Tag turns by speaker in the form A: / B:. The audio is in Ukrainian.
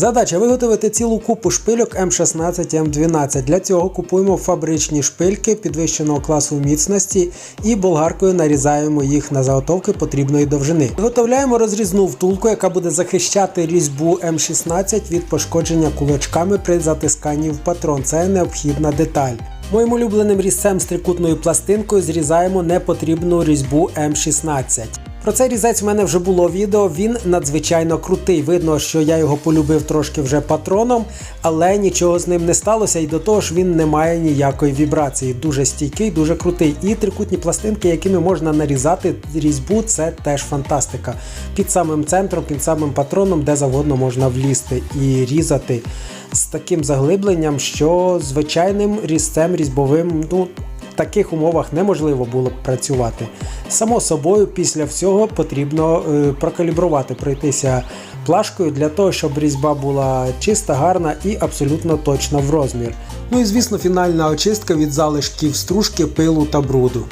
A: Задача виготовити цілу купу шпильок М16 М12. Для цього купуємо фабричні шпильки підвищеного класу міцності і болгаркою нарізаємо їх на заготовки потрібної довжини. Виготовляємо розрізну втулку, яка буде захищати різьбу М16 від пошкодження кулачками при затисканні в патрон. Це необхідна деталь. Моїм улюбленим різцем з трикутною пластинкою зрізаємо непотрібну різьбу М16. Про цей різець в мене вже було відео. Він надзвичайно крутий. Видно, що я його полюбив трошки вже патроном, але нічого з ним не сталося, і до того ж він не має ніякої вібрації. Дуже стійкий, дуже крутий. І трикутні пластинки, якими можна нарізати різьбу, це теж фантастика. Під самим центром, під самим патроном, де завгодно можна влізти і різати з таким заглибленням, що звичайним різцем різьбовим, ну. Таких умовах неможливо було б працювати. Само собою, після всього потрібно е, прокалібрувати, пройтися плашкою для того, щоб різьба була чиста, гарна і абсолютно точна в розмір. Ну і звісно, фінальна очистка від залишків стружки, пилу та бруду.